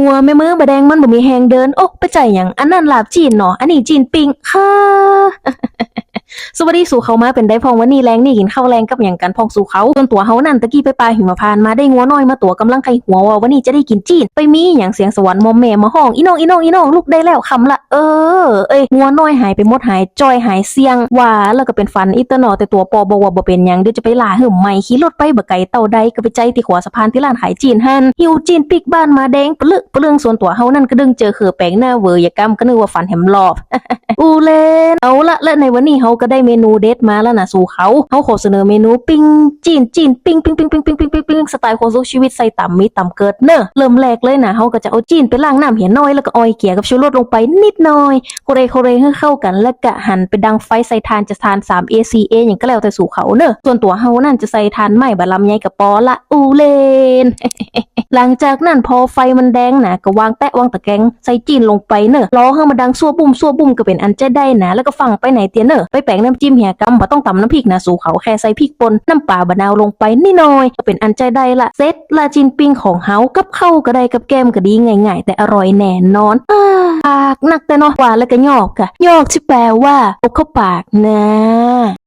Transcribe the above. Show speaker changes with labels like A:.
A: หัวแม่มือบะแดงมันบ่มีแหงเดิน โอ้ไปใจอยังอันนั้นลาบจีนเนาะอันนี้จีนปิงค่ะ สวัสดีสู่เขามาเป็นได้พองวันนี้แรงนี่กินข้าวแรงกับอย่างกันพองสู่เขาส่วนตัวเฮานั่นตะกี้ไปปลาหิมพานมาได้งัวน้อยมาตัวกำลังไข่หัวว่าวันนี้จะได้กินจีนไปมีอย่างเสียงสวรรค์มอมแม่มาห้องอีน้องอีน้องอีน้องลูกได้แล้วคำละเออเอ้ยงัวน้อยหายไปหมดหายจอยหายเสียงว่าแล้วก็เป็นฟันอีตะหนอแต่ตัวปอบอกว่าบ่เป็นยังเดี๋ยวจะไปล่าหึมใหม่ขี่รถไปบ่ไกลเต่าใดก็ไปใจที่ขวาสะพานที่ร้านขายจีนหันหิวจีนปิกบ้านมาแดงปลึกปลึงส่วนตัวเฮานั่นก็ดึงเจอเขือแปลงหน้าเวอร์ยากรรมก็นึกว่าฟันแหมรอบอูเลนเอาละและในวันนี้เฮาก็ได้มนูเด็ดมาแล้วนะสู่เขาเฮาขอเสนอเมนูปิ้งจีนจีนปิ้งปิ้งปิ้งปิ้งปิ้งปิ้งปิ้งปิ้งสไตล์คนสู้ชีวิตใส่ต่ำมีต่ำเกิดเนอะเริ่มแรกเลยนะเฮาก็จะเอาจีนไปล้างน้ำเหี่ยน้อยแล้วก็ออยเกลี่ยกับชูรสลงไปนิดหน่อยโคเรโคเรให้เข้ากันแล้วก็หั่นไปดังไฟใส่ทานจะทาน 3 ACA อย่างก็แล้วแต่สู่เขาเนอะส่วนตัวเฮานั่นจะใส่ทานไหม้บะลำไยกับปอละอูเลนหลังจากนั้นพอไฟมันแดงนะก็วางแปะวางตะแกรงใส่จีนลงไปเนอะรอให้มันดังซัวบุ้มซัวบุ้มก็เป็นอันจะได้นะแล้วก็ฟังไปไหนเตียเนอะไปแปลงน้ำจิ้มเหี่ยกำบ่ต้องตำน้ำพริกนะสู่เขาแค่ใส่พริกป่นน้ำปลาบะนาวลงไปนิดหน่อยก็เป็นอันใจได้ละเซตลาจินปิ้งของเฮากับเข้าวก็ได้กับแก้มก็ดีง่ายๆ แต่อร่อยแน่นอนอ่าปากหนักแต่เนาะหวานแล้วก็ยอกกะยอกที่แปลว่าอกเข้าปากนะ